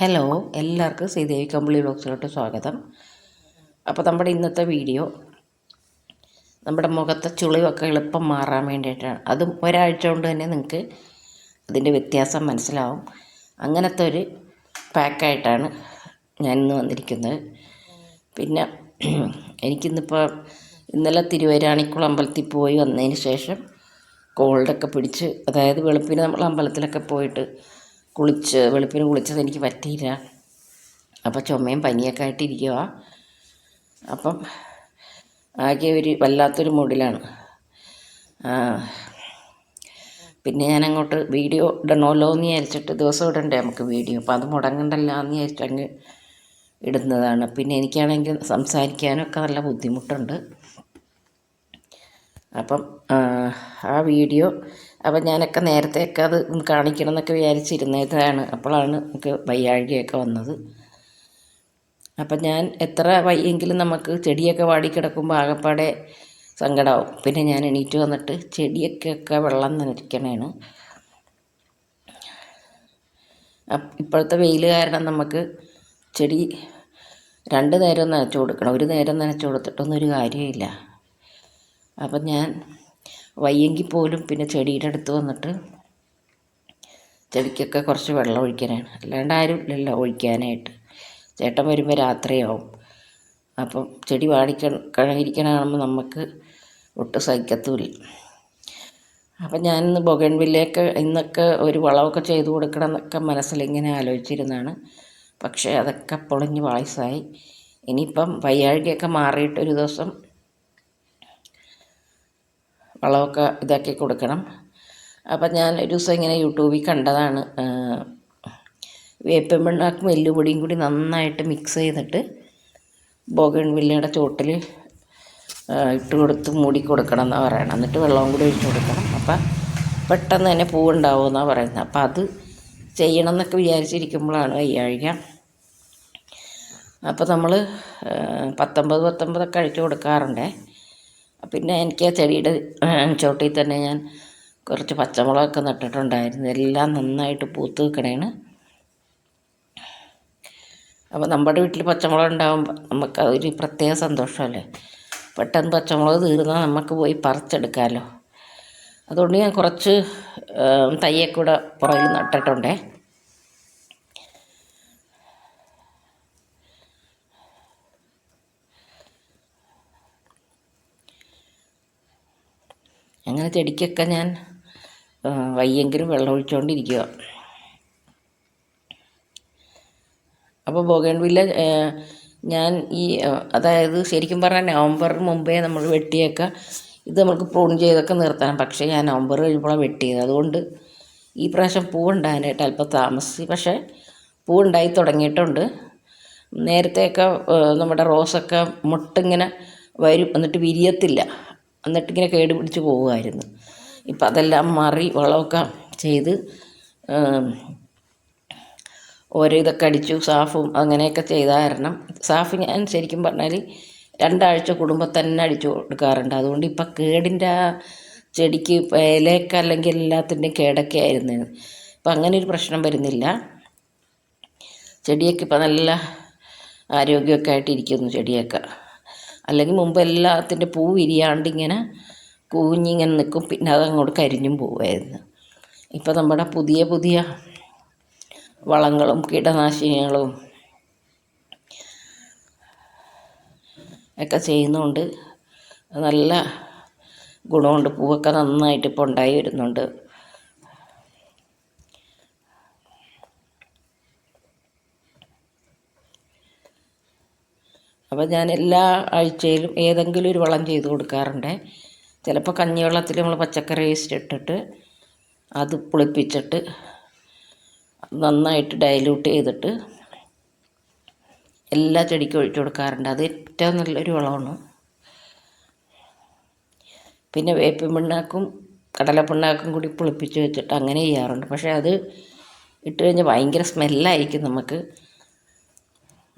Hello എല്ലാവർക്കും ശ്രീദേവി കമ്പിളി ബ്ലോഗ്സിലോട്ട് സ്വാഗതം. അപ്പോൾ നമ്മുടെ ഇന്നത്തെ വീഡിയോ നമ്മുടെ മുഖത്തെ ചുളിവൊക്കെ എളുപ്പം മാറാൻ വേണ്ടിയിട്ടാണ്. അതും ഒരാഴ്ച കൊണ്ട് തന്നെ നിങ്ങൾക്ക് അതിന്റെ വ്യത്യാസം മനസ്സിലാവും. അങ്ങനത്തെ ഒരു പാക്കായിട്ടാണ് ഞാൻ ഇന്ന് വന്നിരിക്കുന്നത്. പിന്നെ എനിക്കിന്നിപ്പോൾ ഇന്നലെ തിരുവരാണിക്കുളം അമ്പലത്തിൽ പോയി വന്നതിന് ശേഷം കോൾഡൊക്കെ പിടിച്ച് അതായത് വെളുപ്പിന് നമ്മൾ അമ്പലത്തിലൊക്കെ പോയിട്ട് കുളിച്ച് വെളുപ്പിന് കുളിച്ചത് എനിക്ക് പറ്റിയില്ല. അപ്പോൾ ചുമയും പനിയൊക്കെ ആയിട്ടിരിക്കുക അപ്പം ആകെ ഒരു വല്ലാത്തൊരു മൂഡിലാണ്. പിന്നെ ഞാൻ അങ്ങോട്ട് വീഡിയോ ഇടണമല്ലോ എന്ന് വിചാരിച്ചിട്ട് ദിവസം ഇടണ്ടേ നമുക്ക് വീഡിയോ. അപ്പം അത് മുടങ്ങണ്ടല്ല എന്ന് വിചാരിച്ചിട്ട് അങ്ങ് ഇടുന്നതാണ്. പിന്നെ എനിക്കാണെങ്കിൽ സംസാരിക്കാനൊക്കെ നല്ല ബുദ്ധിമുട്ടുണ്ട്. അപ്പം ആ വീഡിയോ അപ്പം ഞാനൊക്കെ നേരത്തെയൊക്കെ അത് കാണിക്കണം എന്നൊക്കെ വിചാരിച്ചിരുന്നതാണ്. അപ്പോഴാണ് നമുക്ക് വയ്യാഴികയൊക്കെ വന്നത്. അപ്പം ഞാൻ എത്ര വയ്യെങ്കിലും നമുക്ക് ചെടിയൊക്കെ വാടിക്കിടക്കുമ്പോൾ ആകെപ്പാടെ സങ്കടമാവും പിന്നെ ഞാൻ എണീറ്റ് വന്നിട്ട് ചെടിയൊക്കെയൊക്കെ വെള്ളം നനയ്ക്കണേണ്. ഇപ്പോഴത്തെ വെയിൽ കാരണം നമുക്ക് ചെടി രണ്ട് നേരം നനച്ചു കൊടുക്കണം. ഒരു നേരം നനച്ചു കൊടുത്തിട്ടൊന്നും ഒരു കാര്യമില്ല അപ്പം ഞാൻ വയ്യെങ്കിൽ പോലും പിന്നെ ചെടിയുടെ അടുത്ത് വന്നിട്ട് ചെടിക്കൊക്കെ കുറച്ച് വെള്ളം ഒഴിക്കാനാണ്. അല്ലാണ്ട് ആരും ഇല്ലല്ലോ ഒഴിക്കാനായിട്ട്. ചേട്ടൻ വരുമ്പോൾ രാത്രിയാവും. അപ്പം ചെടി വാടിക്കഴിരിക്കണ നമുക്ക് ഒട്ടും സഹിക്കത്തുമില്ല അപ്പം ഞാനിന്ന് ബൊഗൻവില്ലയൊക്കെ ഇന്നൊക്കെ ഒരു വളമൊക്കെ ചെയ്തു കൊടുക്കണം എന്നൊക്കെ മനസ്സിലിങ്ങനെ ആലോചിച്ചിരുന്നതാണ്. പക്ഷേ അതൊക്കെ പൊളിഞ്ഞ് വായസായി ഇനിയിപ്പം വയ്യാഴികയൊക്കെ മാറിയിട്ട് ഒരു ദിവസം വളമൊക്കെ ഇതാക്കി കൊടുക്കണം. അപ്പം ഞാൻ ഒരു ദിവസം ഇങ്ങനെ യൂട്യൂബിൽ കണ്ടതാണ് വേപ്പൻ പിണ്ണാക്കും എല്ലുപൊടിയും കൂടി നന്നായിട്ട് മിക്സ് ചെയ്തിട്ട് ബോഗൺ വില്ലയുടെ ചോട്ടിൽ ഇട്ട് കൊടുത്ത് മൂടി കൊടുക്കണം എന്നാണ് പറയണം. എന്നിട്ട് വെള്ളവും കൂടി ഒഴിച്ച് കൊടുക്കണം. അപ്പം പെട്ടെന്ന് തന്നെ പൂവുണ്ടാവും എന്നാണ് പറയുന്നത്. അപ്പം അത് ചെയ്യണം എന്നൊക്കെ വിചാരിച്ചിരിക്കുമ്പോഴാണ് വയ്യാഴിക അപ്പോൾ നമ്മൾ പത്തൊമ്പത് പത്തൊമ്പതൊക്കെ അഴിച്ചു കൊടുക്കാറുണ്ടേ. പിന്നെ എനിക്ക് ആ ചെടിയുടെ ചോട്ടിൽ തന്നെ ഞാൻ കുറച്ച് പച്ചമുളകൊക്കെ നട്ടിട്ടുണ്ടായിരുന്നു. എല്ലാം നന്നായിട്ട് പൂത്ത് നിൽക്കണേണ്. അപ്പോൾ നമ്മുടെ വീട്ടിൽ പച്ചമുളക് ഉണ്ടാകുമ്പോൾ നമുക്ക് ഒരു പ്രത്യേക സന്തോഷമല്ലേ? പെട്ടെന്ന് പച്ചമുളക് തീർന്നാൽ നമുക്ക് പോയി പറിച്ചെടുക്കാമല്ലോ അതുകൊണ്ട് ഞാൻ കുറച്ച് തയ്യക്കൂടെ പുറകിൽ നട്ടിട്ടുണ്ടേ. അങ്ങനെ ചെടിക്കൊക്കെ ഞാൻ വയ്യെങ്കിലും വെള്ളം ഒഴിച്ചുകൊണ്ടിരിക്കുക അപ്പോൾ ബോഗൻവില്ല ഞാൻ ഈ അതായത് ശരിക്കും പറഞ്ഞാൽ നവംബർ മുമ്പേ നമ്മൾ വെട്ടിയൊക്കെ ഇത് നമുക്ക് പ്രൂൺ ചെയ്തൊക്കെ നിർത്തണം. പക്ഷേ ഞാൻ നവംബർ കഴിയുമ്പോഴാണ് വെട്ടിയത്. അതുകൊണ്ട് ഈ പ്രാവശ്യം പൂവുണ്ടാകാനായിട്ട് അല്പം താമസിച്ച് പക്ഷേ പൂവുണ്ടായി തുടങ്ങിയിട്ടുണ്ട്. നേരത്തെയൊക്കെ നമ്മുടെ റോസൊക്കെ മുട്ടിങ്ങനെ വരും. എന്നിട്ട് വിരിയത്തില്ല. എന്നിട്ടിങ്ങനെ കേട് പിടിച്ച് പോവുമായിരുന്നു. ഇപ്പം അതെല്ലാം മാറി വളമൊക്കെ ചെയ്ത് ഓരോ ഇതൊക്കെ അടിച്ചു സാഫും അങ്ങനെയൊക്കെ ചെയ്ത കാരണം സാഫ് ഞാൻ ശരിക്കും പറഞ്ഞാൽ രണ്ടാഴ്ച കുടുംബം തന്നെ അടിച്ചു കൊടുക്കാറുണ്ട്. അതുകൊണ്ട് ഇപ്പം കേടിന്റെ ആ ചെടിക്ക് ഇലയൊക്കെ അല്ലെങ്കിൽ എല്ലാത്തിന്റെയും കേടൊക്കെ ആയിരുന്നു. ഇപ്പം അങ്ങനെ ഒരു പ്രശ്നം വരുന്നില്ല. ചെടിയൊക്കെ ഇപ്പം നല്ല ആരോഗ്യമൊക്കെ ആയിട്ടിരിക്കുന്നു ചെടിയൊക്കെ. അല്ലെങ്കിൽ മുമ്പ് എല്ലാത്തിന്റെ പൂ വിരിയാണ്ട് ഇങ്ങനെ കൂഞ്ഞിങ്ങനെ നിൽക്കും. പിന്നെ അതങ്ങോട്ട് കരിഞ്ഞും പോവായിരുന്നു ഇപ്പോൾ നമ്മുടെ പുതിയ പുതിയ വളങ്ങളും കീടനാശിനികളും ഒക്കെ ചെയ്യുന്നുണ്ട്. നല്ല ഗുണമുണ്ട്. പൂവൊക്കെ നന്നായിട്ട് ഇപ്പോൾ ഉണ്ടായി വരുന്നുണ്ട്. അപ്പോൾ ഞാൻ എല്ലാ ആഴ്ചയിലും ഏതെങ്കിലും ഒരു വളം ചെയ്ത് കൊടുക്കാറുണ്ട്. ചിലപ്പോൾ കഞ്ഞിവെള്ളത്തിൽ നമ്മൾ പച്ചക്കറി വേസ്റ്റ് ഇട്ടിട്ട് അത് പുളിപ്പിച്ചിട്ട് നന്നായിട്ട് ഡൈല്യൂട്ട് ചെയ്തിട്ട് എല്ലാ ചെടിക്കും ഒഴിച്ചു കൊടുക്കാറുണ്ട്. അത് ഏറ്റവും നല്ലൊരു വളമാണ്. പിന്നെ വേപ്പിൻ പിണ്ണാക്കും കടലപ്പിണ്ണാക്കും കൂടി പുളിപ്പിച്ച് വെച്ചിട്ട് അങ്ങനെ ചെയ്യാറുണ്ട്. പക്ഷേ അത് ഇട്ട് കഴിഞ്ഞാൽ ഭയങ്കര സ്മെല്ലായിരിക്കും നമുക്ക്.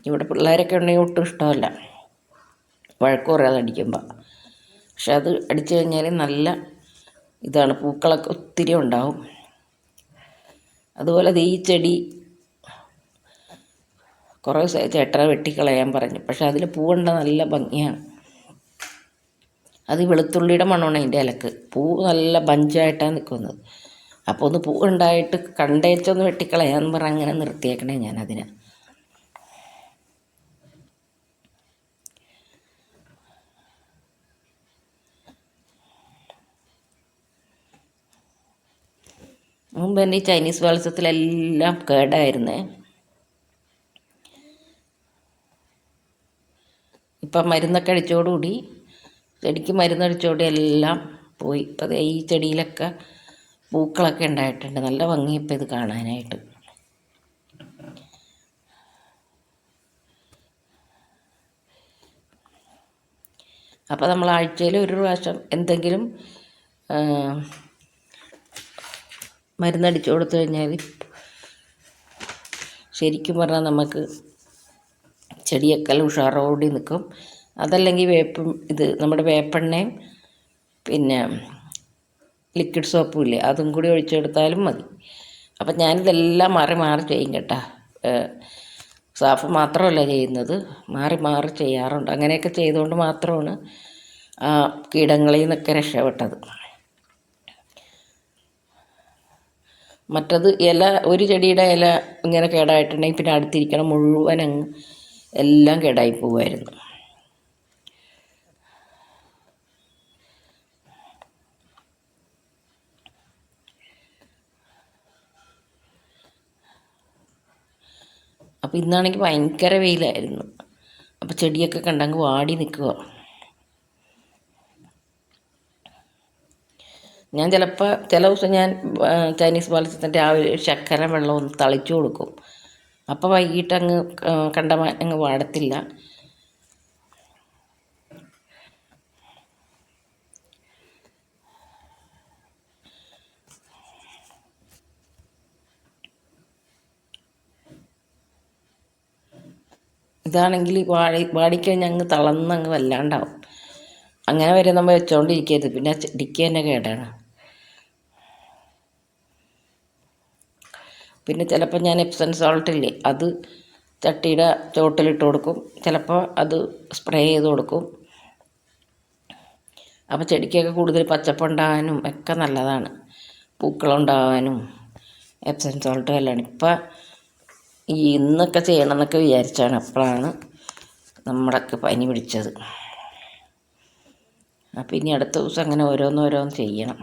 ഇവിടെ പിള്ളേരൊക്കെ ഉണ്ടെങ്കിൽ ഒട്ടും ഇഷ്ടമല്ല. വഴക്ക് പറയാതെ അടിക്കുമ്പോൾ പക്ഷെ അത് അടിച്ചു കഴിഞ്ഞാൽ നല്ല ഇതാണ്. പൂക്കളൊക്കെ ഒത്തിരി ഉണ്ടാവും. അതുപോലെ ഈ ചെടി കുറേ ചേട്ടനെ വെട്ടിക്കളയാൻ പറഞ്ഞു. പക്ഷെ അതിൽ പൂവുണ്ട നല്ല ഭംഗിയാണ്. അത് വെളുത്തുള്ളിയുടെ മണമാണ് അതിന്റെ ഇലക്ക് പൂ നല്ല ബഞ്ചായിട്ടാണ് നിൽക്കുന്നത് അപ്പോൾ ഒന്ന് പൂ ഉണ്ടായിട്ട് കണ്ടേച്ചൊന്ന് വെട്ടിക്കളയാന്ന് പറഞ്ഞ് അങ്ങനെ നിർത്തിയേക്കണേ ഞാൻ അതിനെ മുമ്പ് എന്റെ ഈ ചൈനീസ് വെളിച്ചത്തിലെല്ലാം കേടായിരുന്നേ. ഇപ്പം മരുന്നൊക്കെ അടിച്ചോടുകൂടി ചെടിക്ക് മരുന്നടിച്ചോടി എല്ലാം പോയി. ഇപ്പം ഈ ചെടിയിലൊക്കെ പൂക്കളൊക്കെ ഉണ്ടായിട്ടുണ്ട്. നല്ല ഭംഗി ഇപ്പം ഇത് കാണാനായിട്ട്. അപ്പോൾ നമ്മൾ ആഴ്ചയിൽ ഒരു പ്രാവശ്യം എന്തെങ്കിലും മരുന്നടിച്ചു കൊടുത്തു കഴിഞ്ഞാൽ ശരിക്കും പറഞ്ഞാൽ നമുക്ക് ചെടിയൊക്കെ ഉഷാറോടി നിൽക്കും അതല്ലെങ്കിൽ വേപ്പും ഇത് നമ്മുടെ വേപ്പെണ്ണയും പിന്നെ ലിക്വിഡ് സോപ്പും ഇല്ലേ അതും കൂടി ഒഴിച്ചെടുത്താലും മതി. അപ്പം ഞാനിതെല്ലാം മാറി മാറി ചെയ്യും കേട്ടോ. സാഫ് മാത്രമല്ല ചെയ്യുന്നത്. മാറി മാറി ചെയ്യാറുണ്ട്. അങ്ങനെയൊക്കെ ചെയ്തുകൊണ്ട് മാത്രമാണ് കീടങ്ങളിൽ നിന്നൊക്കെ രക്ഷപ്പെട്ടത്. മറ്റത് ഇല ഒരു ചെടിയുടെ ഇല ഇങ്ങനെ കേടായിട്ടുണ്ടെങ്കിൽ പിന്നെ അടുത്തിരിക്കണം മുഴുവൻ അങ്ങ് എല്ലാം കേടായി പോവായിരുന്നു അപ്പോൾ ഇന്നാണെങ്കിൽ ഭയങ്കര വെയിലായിരുന്നു. അപ്പോൾ ചെടിയൊക്കെ കണ്ടങ്ങ് വാടി നിൽക്കുക. ഞാൻ ചിലപ്പോൾ ചില ദിവസം ഞാൻ ചൈനീസ് പാലസത്തിന്റെ ആ ഒരു ശർക്കര വെള്ളം ഒന്ന് തളിച്ചു കൊടുക്കും. അപ്പോൾ വൈകിട്ട് അങ്ങ് കണ്ട അങ്ങ് വാടത്തില്ല. ഇതാണെങ്കിൽ വാടി വാടിക്കഴിഞ്ഞാൽ അങ്ങ് തളർന്നങ്ങ് വല്ലാണ്ടാവും. അങ്ങനെ വരെ നമ്മൾ വെച്ചോണ്ടിരിക്കരുത്. പിന്നെ ഡിക്കി തന്നെ കേടാണ്. പിന്നെ ചിലപ്പോൾ ഞാൻ എപ്സം സോൾട്ട് ഇല്ലേ അത് ചട്ടിയുടെ ചോട്ടിലിട്ട് കൊടുക്കും. ചിലപ്പോൾ അത് സ്പ്രേ ചെയ്ത് കൊടുക്കും. അപ്പോൾ ചെടിക്കൊക്കെ കൂടുതൽ പച്ചപ്പുണ്ടാകാനും ഒക്കെ നല്ലതാണ്. പൂക്കളുണ്ടാകാനും എപ്സം സോൾട്ട് എല്ലാം ഇപ്പം ഈ ഇന്നൊക്കെ ചെയ്യണം എന്നൊക്കെ വിചാരിച്ചാണ് അപ്പോഴാണ് നമ്മളൊക്കെ പനി പിടിച്ചത് അപ്പം ഇനി അടുത്ത ദിവസം അങ്ങനെ ഓരോന്നോരോന്ന് ചെയ്യണം.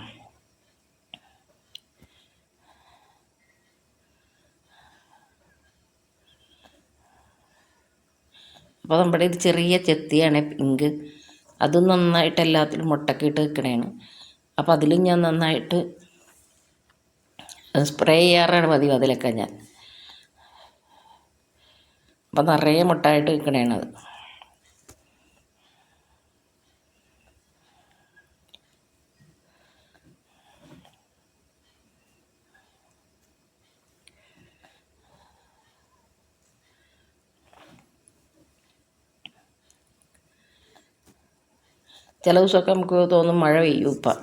അപ്പോൾ നമ്മുടെ ഇത് ചെറിയ ചെത്തിയാണ് പിങ്ക് അത് നന്നായിട്ട് എല്ലാത്തിലും മുട്ടൊക്കെ ഇട്ട് വെക്കണേണ് അപ്പോൾ അതിലും ഞാൻ നന്നായിട്ട് സ്പ്രേ ചെയ്യാറാണ് പതിവ് അതിലൊക്കെ ഞാൻ. അപ്പം നിറയെ മുട്ടായിട്ട് നിൽക്കണേണ് ചില ദിവസമൊക്കെ നമുക്ക് തോന്നും മഴ പെയ്യും ഇപ്പം.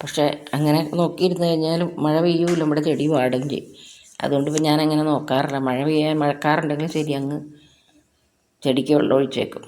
പക്ഷേ അങ്ങനെ നോക്കിയിരുന്ന് കഴിഞ്ഞാലും മഴ പെയ്യൂല നമ്മുടെ ചെടി വാടും ചെയ്യും. അതുകൊണ്ട് ഇപ്പം ഞാനങ്ങനെ നോക്കാറില്ല. മഴ പെയ്യാൻ മഴക്കാറുണ്ടെങ്കിൽ ശരി അങ്ങ് ചെടിക്ക് വെള്ളം ഒഴിച്ചേക്കും.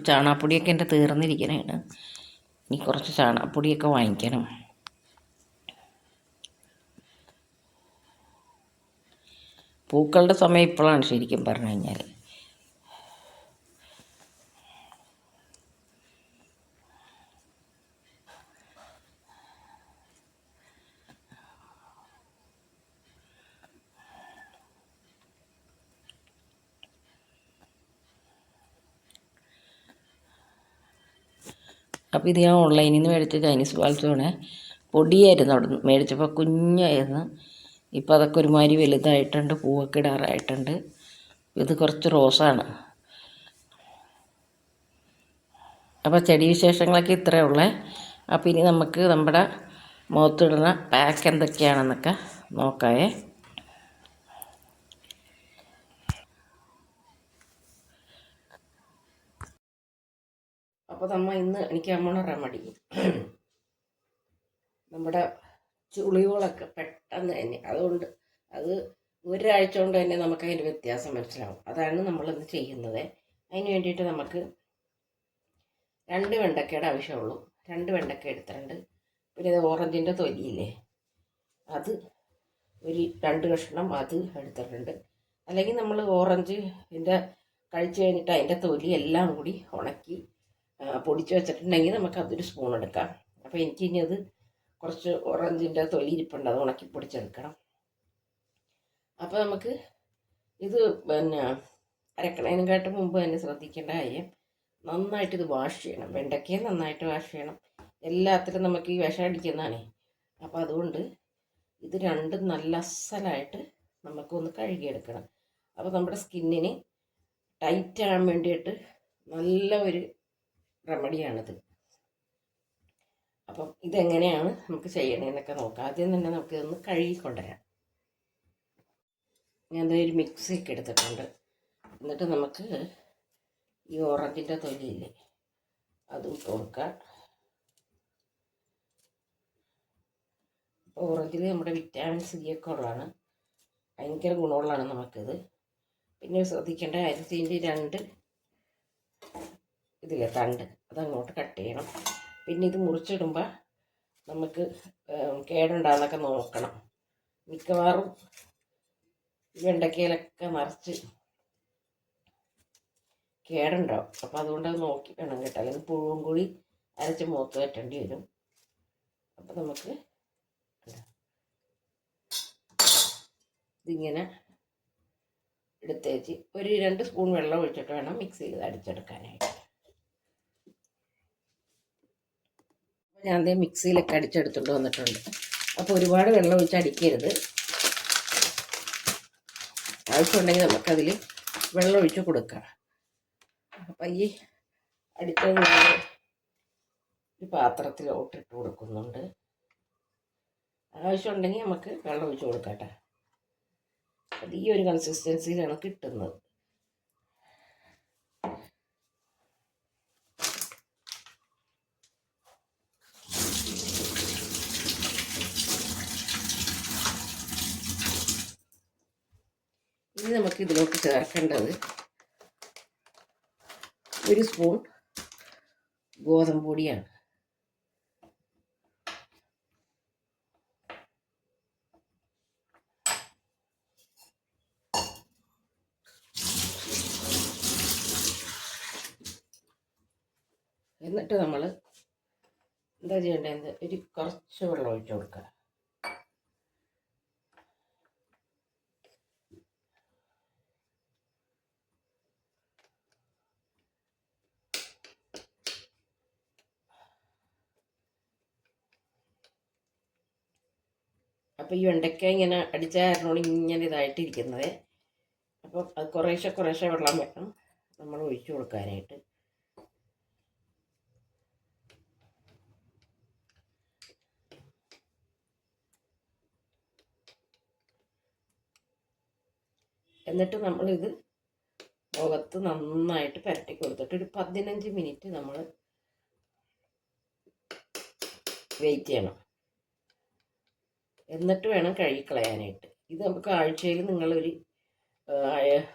അപ്പോൾ ചാണാപ്പൊടിയൊക്കെ എന്റെ തീർന്നിരിക്കണേണ്. ഇനി കുറച്ച് ചാണാപ്പൊടിയൊക്കെ വാങ്ങിക്കണം. പൂക്കളുടെ സമയം ഇപ്പോഴാണ് ശരിക്കും പറഞ്ഞു കഴിഞ്ഞാൽ അപ്പോൾ ഇത് ഞാൻ ഓൺലൈനിൽ നിന്ന് മേടിച്ച ചൈനീസ് പാൽസമാണ് പൊടിയായിരുന്നു അവിടെ നിന്ന് മേടിച്ചപ്പോൾ കുഞ്ഞായിരുന്നു. ഇപ്പോൾ അതൊക്കെ ഒരുമാതിരി വലുതായിട്ടുണ്ട് പൂവൊക്കെ ഇടാറായിട്ടുണ്ട്. ഇത് കുറച്ച് റോസാണ്. അപ്പോൾ ചെടി വിശേഷങ്ങളൊക്കെ ഇത്രയേ ഉള്ളേ. അപ്പോൾ ഇനി നമുക്ക് നമ്മുടെ മുഖത്തിടുന്ന പാക്ക് എന്തൊക്കെയാണെന്നൊക്കെ നോക്കാവേ. അപ്പോൾ നമ്മൾ ഇന്ന് എനിക്ക് അമ്മണ റെമഡി നമ്മുടെ ചുളിവുകളൊക്കെ പെട്ടെന്ന് തന്നെ അതുകൊണ്ട് അത് ഒരാഴ്ച കൊണ്ട് തന്നെ നമുക്ക് അതിന്റെ വ്യത്യാസം മനസ്സിലാവും. അതാണ് നമ്മളിന്ന് ചെയ്യുന്നത്. അതിന് വേണ്ടിയിട്ട് നമുക്ക് രണ്ട് വെണ്ടക്കയുടെ ആവശ്യമുള്ളൂ. രണ്ട് വെണ്ടക്ക എടുത്തിട്ടുണ്ട്. പിന്നെ ഇത് ഓറഞ്ചിന്റെ തൊലിയില്ലേ? അത് ഒരു രണ്ട് കഷ്ണം അത് എടുത്തിട്ടുണ്ട്. അല്ലെങ്കിൽ നമ്മൾ ഓറഞ്ച് ഇതിന്റെ കഴിച്ച് കഴിഞ്ഞിട്ട് അതിന്റെ തൊലി എല്ലാം കൂടി ഉണക്കി പൊടിച്ച് വെച്ചിട്ടുണ്ടെങ്കിൽ നമുക്ക് അതൊരു സ്പൂൺ എടുക്കാം. അപ്പോൾ എനിക്ക് ഇനി അത് കുറച്ച് ഓറഞ്ചിന്റെ തൊലി ഇരിപ്പുണ്ട് അത് ഉണക്കി പൊടിച്ചെടുക്കണം. അപ്പോൾ നമുക്ക് ഇത് പിന്നെ അരക്കണതിനെക്കാട്ടും മുമ്പ് തന്നെ ശ്രദ്ധിക്കേണ്ട കാര്യം നന്നായിട്ട് ഇത് വാഷ് ചെയ്യണം. വെണ്ടയ്ക്കയെ നന്നായിട്ട് വാഷ് ചെയ്യണം. എല്ലാത്തിലും നമുക്ക് ഈ വിഷം അടിക്കുന്നതാണേ. അപ്പോൾ അതുകൊണ്ട് ഇത് രണ്ടും നല്ല അസലായിട്ട് നമുക്കൊന്ന് കഴുകിയെടുക്കണം. അപ്പോൾ നമ്മുടെ സ്കിന്നിന് ടൈറ്റ് ആകാൻ വേണ്ടിയിട്ട് നല്ല ഒരു റെമഡിയാണിത്. അപ്പം ഇതെങ്ങനെയാണ് നമുക്ക് ചെയ്യണതെന്നൊക്കെ നോക്കാം. ആദ്യം തന്നെ നമുക്ക് ഇതൊന്ന് കഴുകിക്കൊണ്ടുവരാം. ഞാൻ ദേ ഒരു മിക്സിയൊക്കെ എടുത്തിട്ടുണ്ട്. എന്നിട്ട് നമുക്ക് ഈ ഓറഞ്ചിന്റെ തൊലിയില്ലേ അതും കൊടുക്കാം അപ്പോൾ ഓറഞ്ചിൽ നമ്മുടെ വിറ്റാമിൻ സി ഒക്കെ ഉള്ളതാണ്. ഭയങ്കര ഗുണമുള്ളതാണ് നമുക്കിത്. പിന്നെ ശ്രദ്ധിക്കേണ്ട കാര്യത്തിന്റെ രണ്ട് ഇതില്ല തണ്ട്. അതങ്ങോട്ട് കട്ട് ചെയ്യണം. പിന്നെ ഇത് മുറിച്ചിടുമ്പോൾ നമുക്ക് കേടുണ്ടാകുന്നൊക്കെ നോക്കണം. മിക്കവാറും വെണ്ടക്കയിലൊക്കെ നിറച്ച് കേടുണ്ടാവും. അപ്പം അതുകൊണ്ട് അത് നോക്കി വേണം കേട്ടോ. അല്ലെങ്കിൽ പുഴുവും കൂടി അരച്ച് മൂത്ത് കെട്ടേണ്ടി വരും. അപ്പം നമുക്ക് ഇതാ. ഇതിങ്ങനെ എടുത്തേച്ച് ഒരു രണ്ട് സ്പൂൺ വെള്ളം ഒഴിച്ചിട്ട് വേണം മിക്സിയിൽ അടിച്ചെടുക്കാനായിട്ട്. ഞാൻ അതേ മിക്സിയിലൊക്കെ അടിച്ചെടുത്തുകൊണ്ട് വന്നിട്ടുണ്ട്. അപ്പോൾ ഒരുപാട് വെള്ളം ഒഴിച്ച് അടിക്കരുത്. ആവശ്യമുണ്ടെങ്കിൽ നമുക്കതിൽ വെള്ളം ഒഴിച്ച് കൊടുക്കാം. അപ്പം ഈ അടിച്ചത് ഞാൻ ഒരു പാത്രത്തിലോട്ട് ഇട്ട് കൊടുക്കുന്നുണ്ട്. ആവശ്യമുണ്ടെങ്കിൽ നമുക്ക് വെള്ളം ഒഴിച്ച് കൊടുക്കാം കേട്ടോ. അത് ഈ ഒരു കൺസിസ്റ്റൻസിയിലാണ് കിട്ടുന്നത്. ഇനി നമുക്ക് ഇതിലോട്ട് ചേർക്കേണ്ടത് ഒരു സ്പൂൺ ഗോതമ്പ് പൊടിയാണ്. എന്നിട്ട് നമ്മൾ എന്താ ചെയ്യേണ്ടത് ഒരു കുറച്ച് വെള്ളം ഒഴിച്ചു കൊടുക്കുക അപ്പോൾ ഈ വെണ്ടയ്ക്ക ഇങ്ങനെ അടിച്ചായിരുന്നോണ്ട് ഇങ്ങനെ ഇതായിട്ടിരിക്കുന്നത്. അപ്പം അത് കുറേശ്ശെ കുറേശ്ശെ വെള്ളം വേണം. നമ്മൾ ഒഴിച്ചു കൊടുക്കാനായിട്ട്. എന്നിട്ട് നമ്മളിത് മുഖത്ത് നന്നായിട്ട് പുരട്ടി കൊടുത്തിട്ട് ഒരു പതിനഞ്ച് മിനിറ്റ് നമ്മൾ വെയിറ്റ് ചെയ്യണം. എന്നിട്ട് വേണം കഴുകിക്കളയാനായിട്ട്. ഇത് നമുക്ക് ആഴ്ചയിൽ നിങ്ങളൊരു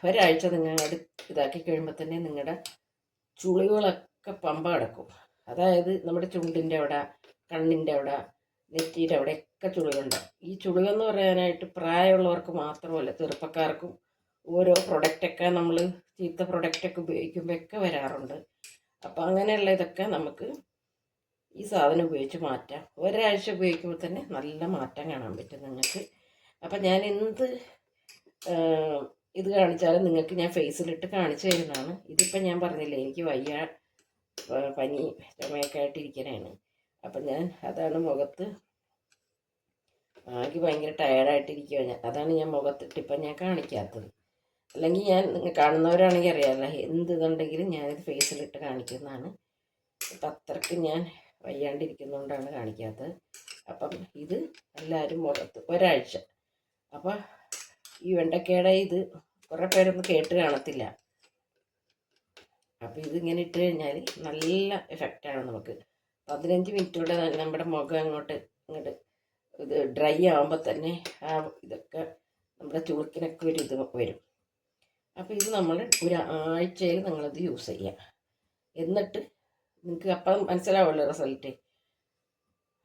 ഒരാഴ്ച നിങ്ങൾ ഇതാക്കി കഴിയുമ്പോൾ തന്നെ നിങ്ങളുടെ ചുളികളൊക്കെ പമ്പ കിടക്കും. അതായത് നമ്മുടെ ചുണ്ടിന്റെ അവിടെ കണ്ണിന്റെ അവിടെ നെറ്റിയുടെ അവിടെയൊക്കെ ചുളികളുണ്ട് ഈ ചുളികെന്ന് പറയാനായിട്ട് പ്രായമുള്ളവർക്ക് മാത്രമല്ല ചെറുപ്പക്കാർക്കും ഓരോ പ്രൊഡക്റ്റൊക്കെ നമ്മൾ ചീത്ത പ്രൊഡക്റ്റൊക്കെ ഉപയോഗിക്കുമ്പോഴൊക്കെ വരാറുണ്ട്. അപ്പോൾ അങ്ങനെയുള്ള ഇതൊക്കെ നമുക്ക് ഈ സാധനം ഉപയോഗിച്ച് മാറ്റാം. ഒരാഴ്ച ഉപയോഗിക്കുമ്പോൾ തന്നെ നല്ല മാറ്റം കാണാൻ പറ്റും നിങ്ങൾക്ക്. അപ്പം ഞാൻ എന്ത് ഇത് കാണിച്ചാലും നിങ്ങൾക്ക് ഞാൻ ഫേസിലിട്ട് കാണിച്ചു തരുന്നതാണ്. ഇതിപ്പം ഞാൻ പറഞ്ഞില്ലേ എനിക്ക് വയ്യ പനി ചുമയൊക്കെ ആയിട്ടിരിക്കണേണ് അപ്പം ഞാൻ അതാണ് മുഖത്ത് ആകെ ഭയങ്കര ടയർഡായിട്ടിരിക്കുക ഞാൻ. അതാണ് ഞാൻ മുഖത്തിട്ട് ഇപ്പം ഞാൻ കാണിക്കാത്തത്. അല്ലെങ്കിൽ ഞാൻ കാണുന്നവരാണെങ്കിൽ അറിയാമല്ലോ എന്ത് ഇതുണ്ടെങ്കിലും ഞാനിത് ഫേസിലിട്ട് കാണിക്കുന്നതാണ്. അപ്പം അത്രയ്ക്ക് ഞാൻ വയ്യാണ്ടിരിക്കുന്നതുകൊണ്ടാണ് കാണിക്കാത്തത്. അപ്പം ഇത് എല്ലാവരും മുഖത്ത് ഒരാഴ്ച. അപ്പം ഈ വെണ്ടക്കയുടെ ഇത് കുറേ പേരൊന്നും കേട്ട് കാണത്തില്ല. അപ്പം ഇതിങ്ങനെ ഇട്ട് കഴിഞ്ഞാൽ നല്ല എഫക്റ്റാണ് നമുക്ക്. പതിനഞ്ച് മിനിറ്റോടെ നമ്മുടെ മുഖം അങ്ങോട്ട് ഇങ്ങോട്ട് ഇത് ഡ്രൈ ആകുമ്പോൾ തന്നെ ആ ഇതൊക്കെ നമ്മുടെ ചുളുക്കിനൊക്കെ ഒരു ഇത് വരും. അപ്പോൾ ഇത് നമ്മൾ ഒരു ആഴ്ചയിൽ നിങ്ങളിത് യൂസ് ചെയ്യാം. എന്നിട്ട് നിങ്ങൾക്ക് അപ്പം മനസ്സിലാവുള്ളൂ റിസൾട്ട്.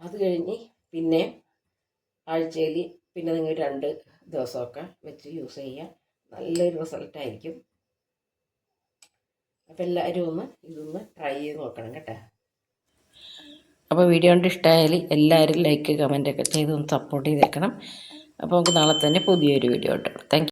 അത് കഴിഞ്ഞ് പിന്നെ ആഴ്ചയിൽ പിന്നെ നിങ്ങൾ രണ്ട് ദിവസമൊക്കെ വെച്ച് യൂസ് ചെയ്യുക. നല്ലൊരു റിസൾട്ടായിരിക്കും അപ്പോൾ എല്ലാവരും ഒന്ന് ഇതൊന്ന് ട്രൈ ചെയ്ത് നോക്കണം കേട്ടോ. അപ്പോൾ വീഡിയോ കൊണ്ട് ഇഷ്ടമായാൽ എല്ലാവരും ലൈക്ക് കമന്റ് ഒക്കെ ചെയ്ത് ഒന്ന് സപ്പോർട്ട് ചെയ്തേക്കണം. അപ്പോൾ നമുക്ക് നാളെ തന്നെ പുതിയൊരു വീഡിയോ കേട്ടോ താങ്ക്